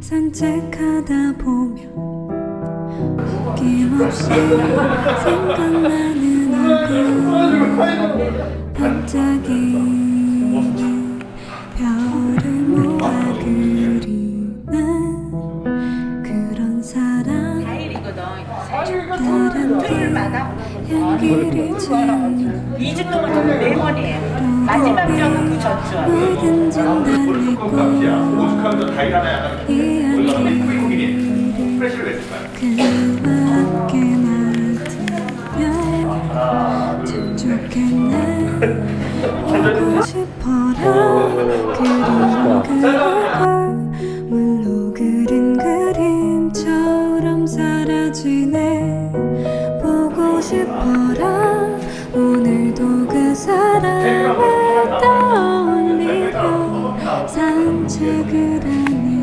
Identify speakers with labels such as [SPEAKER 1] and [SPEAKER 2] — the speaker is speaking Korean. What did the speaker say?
[SPEAKER 1] 산책하다 보면 김없이 생각나는 얼굴 반짝이는 별을 모아 그리는 그런 사랑
[SPEAKER 2] 과일이거든.
[SPEAKER 1] 다른
[SPEAKER 2] 토요일마다
[SPEAKER 1] 향기를 채우는
[SPEAKER 2] 2주 동안 저는 네 번이에요. 마지막 병은 그 전주.
[SPEAKER 1] 뭐든지 달래고
[SPEAKER 3] 오죽하면 다 일하나 약간
[SPEAKER 1] 이
[SPEAKER 3] 외국인이
[SPEAKER 1] 향기를
[SPEAKER 3] 프레시를 냈을까요?
[SPEAKER 1] 그걸 물로 그린 그림처럼 사라지네 보고 싶어라 오늘도 그 사람 하니